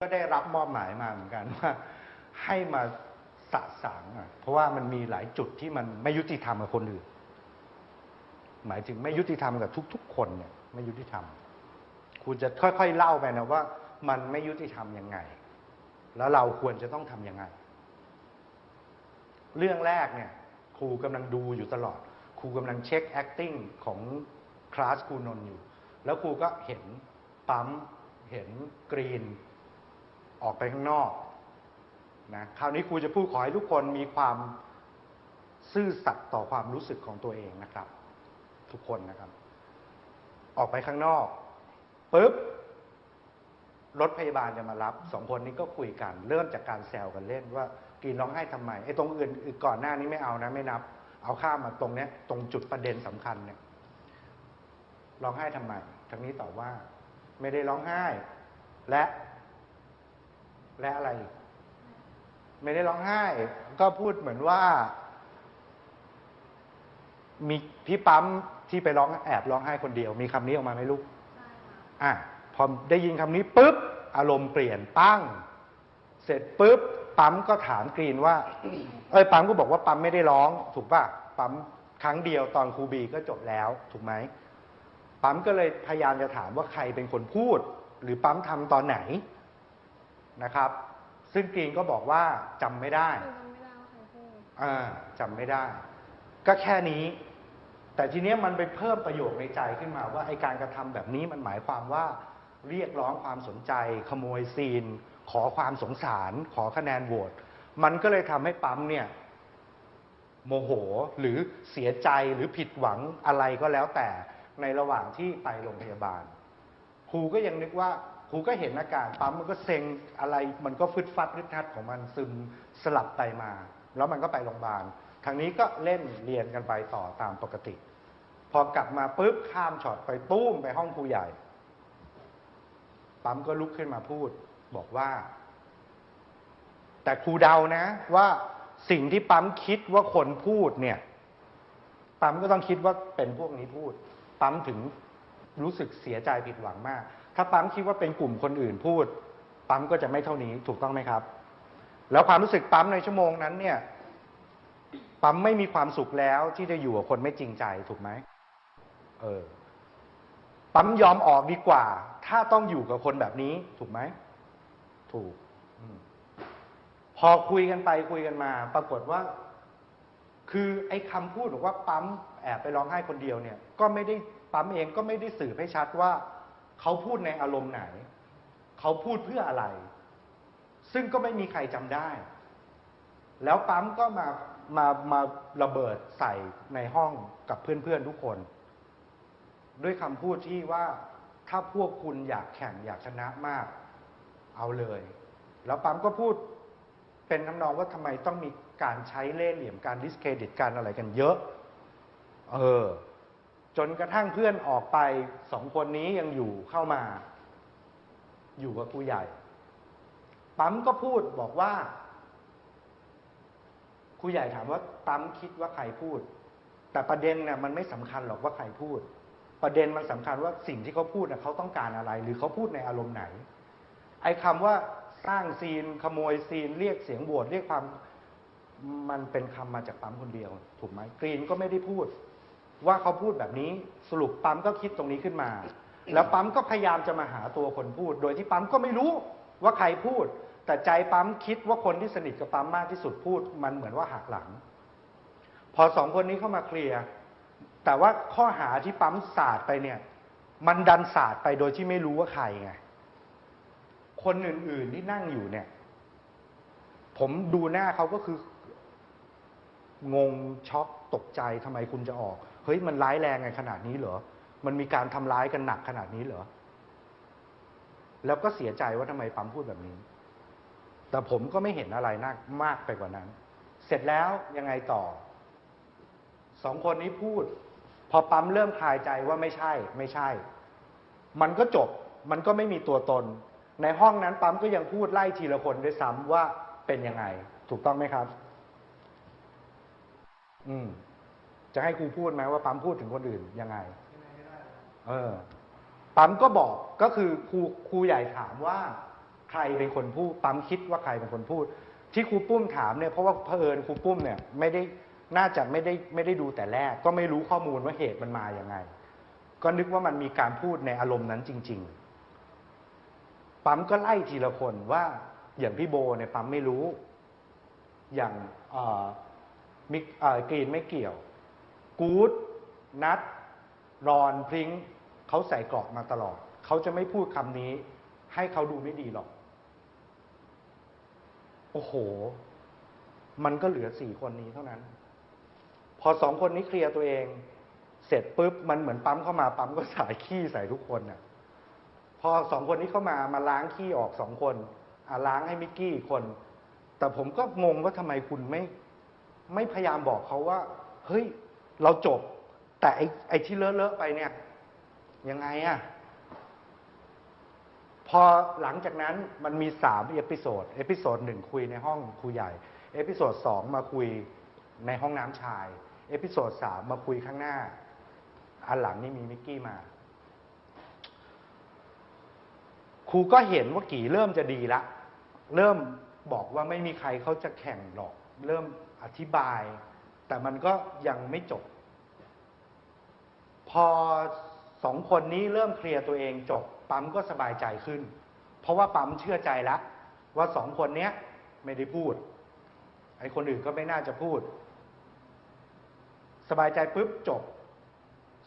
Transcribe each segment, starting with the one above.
ก็ได้รับมอบหมายมาเหมือนกันว่าให้มาสะสางอะเพราะว่ามันมีหลายจุดที่มันไม่ยุติธรรมกับคนอื่น หมายถึงไม่ยุติธรรมกับทุก ๆ คนเนี่ยไม่ยุติธรรม คุณจะค่อยๆเล่าไปนะว่า มันไม่ยุติธรรมยังไง แล้วเราควรจะต้องทำยังไง เรื่องแรกเนี่ย ครูกำลังดูอยู่ตลอด ครูกำลังเช็ค acting ของคลาสครูนน์อยู่ แล้วครูก็เห็นปั๊มเห็นกรีน ออกไปข้างนอกนะคราวนี้ครูจะพูดขอให้ทุกคนมีความซื่อสัตย์ต่อความรู้สึกของตัวเองนะครับ ทุกคนนะครับ ออกไปข้างนอกปุ๊บรถพยาบาลจะมารับสองคนนี้ก็คุยกัน เริ่มจากการแซวกันเล่นว่ากรีนร้องไห้ทำไมไอ้ตรงอื่นก่อนหน้านี้ไม่เอานะ ไม่นับ เอาข้ามมาตรงเนี้ย ตรงจุดประเด็นสำคัญเนี่ยร้องไห้ทำไมทางนี้ตอบว่า ไม่ได้ร้องไห้ และ และอะไรอีกไม่ได้ร้องไห้ ก็พูดเหมือนว่า มีพี่ปั๊มที่ไปร้องแอบร้องไห้คนเดียว มีคำนี้ออกมาไหมลูกอะพอได้ยินคำนี้ปุ๊บ อารมณ์เปลี่ยนปั้ง เสร็จปุ๊บ ปั๊มก็ถามกรีนว่า เอ้ยปั๊มก็บอกว่าปั๊มไม่ได้ร้อง ถูกป่ะ ปั๊มครั้งเดียวตอนครูบีก็จบแล้ว ถูกไหม ปั๊มก็เลยพยายามจะถามว่าใครเป็นคนพูด หรือปั๊มทำตอนไหน นะครับ ซึ่งกรีนก็บอกว่าจำไม่ได้คือจำไม่ได้ว่าใครพูดอ่าจำไม่ได้ ก็แค่นี้ แต่ทีเนี้ยมันไปเพิ่มประโยคในใจขึ้นมาว่าไอการกระทำแบบนี้มันหมายความว่าเรียกร้องความสนใจ ขโมยซีน ขอความสงสาร ขอคะแนนโหวตมันก็เลยทำให้ปั๊มเนี่ยโมโหหรือเสียใจหรือผิดหวังอะไรก็แล้วแต่ในระหว่างที่ไปโรงพยาบาล ครูก็ยังนึกว่า ครูก็เห็นอาการปั๊มมันก็เซ็งอะไรมันก็ฟึดฟัดฟึดทัดของมันซึมสลับไปมา แล้วมันก็ไปโรงพยาบาลทางนี้ก็เล่นเรียนกันไปต่อตามปกติ พอกลับมาปุ๊บข้ามช็อตไปตุ้มไปห้องครูใหญ่ ปั๊มก็ลุกขึ้นมาพูด บอกว่า แต่ครูเดานะ ว่าสิ่งที่ปั๊มคิดว่าคนพูดเนี่ย ปั๊มก็ต้องคิดว่าเป็นพวกนี้พูด ปั๊มถึงรู้สึกเสียใจผิดหวังมาก ถ้าปั๊มคิดว่าเป็นกลุ่มคนอื่นพูด ปั๊มก็จะไม่เท่านี้ถูกต้องไหมครับ แล้วความรู้สึกปั๊มในชั่วโมงนั้นเนี่ย ปั๊มไม่มีความสุขแล้วที่จะอยู่กับคนไม่จริงใจถูกไหมเออ ปั๊มยอมออกดีกว่า ถ้าต้องอยู่กับคนแบบนี้ถูกไหมถูกอพอคุยกันไปคุยกันมา ปรากฏว่า คือไอ้คำพูดบอกว่าปั๊มแอบไปร้องไห้คนเดียวเนี่ย ก็ไม่ได้ปั๊มเองก็ไม่ได้สืบให้ชัดว่า เขาพูดในอารมณ์ไหน เขาพูดเพื่ออะไร ซึ่งก็ไม่มีใครจำได้ แล้วปั๊มก็มามามาระเบิดใส่ในห้องกับเพื่อนๆทุกคน ด้วยคำพูดที่ว่าถ้าพวกคุณอยากแข่งอยากชนะมาก เอาเลย แล้วปั๊มก็พูดเป็นทำนองว่าทำไมต้องมีการใช้เล่ห์เหลี่ยมการดิสเครดิตการอะไรกันเยอะ เออ จนกระทั่งเพื่อนออกไปสองคนนี้ยังอยู่เข้ามา อยู่กับครูใหญ่ ปั๊มก็พูดบอกว่าครูใหญ่ถามว่าปั๊มคิดว่าใครพูด แต่ประเด็นเนี่ยมันไม่สำคัญหรอกว่าใครพูด ประเด็นมันสำคัญว่าสิ่งที่เขาพูดน่ะเขาต้องการอะไร หรือเขาพูดในอารมณ์ไหน ไอ้คำว่าสร้างซีนขโมยซีน เรียกเสียงโหวตเรียกความมันเป็นคำมาจากปั๊มคนเดียว ถูกไหมกรีนก็ไม่ได้พูด ว่าเขาพูดแบบนี้สรุปปั๊มก็คิดตรงนี้ขึ้นมา แล้วปั๊มก็พยายามจะมาหาตัวคนพูด โดยที่ปั๊มก็ไม่รู้ว่าใครพูด แต่ใจปั๊มคิดว่าคนที่สนิทกับปั๊มมากที่สุดพูด มันเหมือนว่าหักหลัง พอสองคนนี้เข้ามาเคลียร์แต่ว่าข้อหาที่ปั๊มสาดไปเนี่ย มันดันสาดไปโดยที่ไม่รู้ว่าใครไงคนอื่น ๆที่นั่งอยู่เนี่ย ผมดูหน้าเขาก็คืองงช็อกตกใจทำไมคุณจะออก เฮ้ยมันร้ายแรงไงขนาดนี้เหรอ มันมีการทำร้ายกันหนักขนาดนี้เหรอ แล้วก็เสียใจว่าทำไมปั๊มพูดแบบนี้ แต่ผมก็ไม่เห็นอะไรนากมากไปกว่านั้น เสร็จแล้วยังไงต่อ สองคนนี้พูด พอปั๊มเริ่มคลายใจว่าไม่ใช่ ไม่ใช่ มันก็จบ มันก็ไม่มีตัวตน ในห้องนั้นปั๊มก็ยังพูดไล่ทีละคนด้วยซ้ำว่าเป็นยังไง ถูกต้องไหมครับ อืม จะให้ครูพูดไหมว่าปั๊มพูดถึงคนอื่นยังไง เออ ปั๊มก็บอกก็คือครูครูใหญ่ถามว่าใครรเป็นคนพูด ปั๊มคิดว่าใครเป็นคนพูด ที่ครูปุ้มถามเนี่ยเพราะว่าเผอิญครูปุ้มเนี่ยไม่ได้น่าจะไม่ได้ไม่ได้ดูแต่แรก ก็ไม่รู้ข้อมูลว่าเหตุมันมาอย่างไง ก็นึกว่ามันมีการพูดในอารมณ์นั้นจริง ๆ ปั๊มก็ไล่ทีละคนว่าอย่างพี่โบเนี่ยปั๊มไม่รู้ อย่างเอ่อมิกเอ่อกรีนไม่เกี่ยว กู๊ดนัดรอนพริ้งเขาใส่กราะมาตลอด เขาจะไม่พูดคำนี้ ให้เขาดูไม่ดีหรอก โอ้โห มันก็เหลือสี่คนนี้เท่านั้น พอสองคนนี้เคลียร์ตัวเอง เสร็จปุ๊บ มันเหมือนปั๊มเข้ามาปั๊มก็สายขี้ใส่ทุกคนน่ะ พอสองคนนี้เข้ามามาล้างขี้ออกสองคนอะล้างให้มิกกี้คน แต่ผมก็งงว่าทำไมคุณไม่ ไม่พยายามบอกเขาว่า เฮ้ย เราจบ แต่ไอ้ไอที่เลอะๆไปเนี่ย ยังไงอะพอหลังจากนั้นมันมีสามเอพิโซดเอพิโซดหนึ่งคุยในห้องครูใหญ่ เอพิโซดสองมาคุยในห้องน้ำชาย เอพิโซดสามมาคุยข้างหน้า อันหลังนี่มีมิกกี้มาครูก็เห็นว่ากี่เริ่มจะดีละ เริ่มบอกว่าไม่มีใครเขาจะแข่งหรอก เริ่มอธิบาย แต่มันก็ยังไม่จบ พอสองคนนี้เริ่มเคลียร์ตัวเองจบ ปั๊มก็สบายใจขึ้น เพราะว่าปั๊มเชื่อใจแล้วว่าสองคนเนี้ยไม่ได้พูด ไอ้คนอื่นก็ไม่น่าจะพูด สบายใจปุ๊บจบ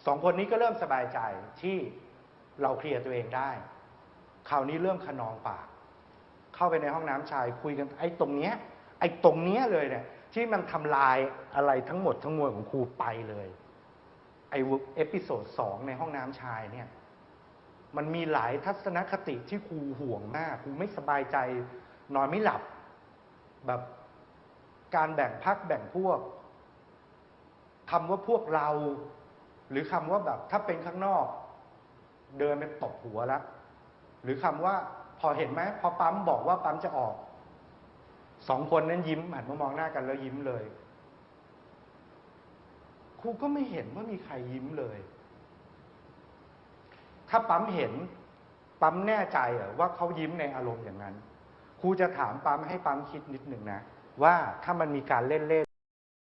สองคนนี้ก็เริ่มสบายใจที่เราเคลียร์ตัวเองได้ คราวนี้เริ่มขนองปาก เข้าไปในห้องน้ำชายคุยกัน ไอ้ตรงเนี้ย ไอ้ตรงเนี้ยเลยเนี่ย ที่มันทำลายอะไรทั้งหมดทั้งมวลของครูไปเลยไอเอพิโซดสองในห้องน้ำชายเนี่ย มันมีหลายทัศนคติที่ครูห่วงมากครูไม่สบายใจ นอนไม่หลับ แบบการแบ่งพักแบ่งพวกคำว่าพวกเรา หรือคำว่าแบบถ้าเป็นข้างนอก เดินไปตบหัวแล้วหรือคำว่าพอเห็นไหมพอปั๊มบอกว่าปั๊มจะออก สองคนนั้นยิ้มหันมามองหน้ากันแล้วยิ้มเลยครูก็ไม่เห็นว่ามีใครยิ้มเลย ถ้าปั๊มเห็น ปั๊มแน่ใจเหรอว่าเขายิ้มในอารมณ์อย่างนั้น ครูจะถามปั๊มให้ปั๊มคิดนิดหนึ่งนะ ว่าถ้ามันมีการเล่นเล่น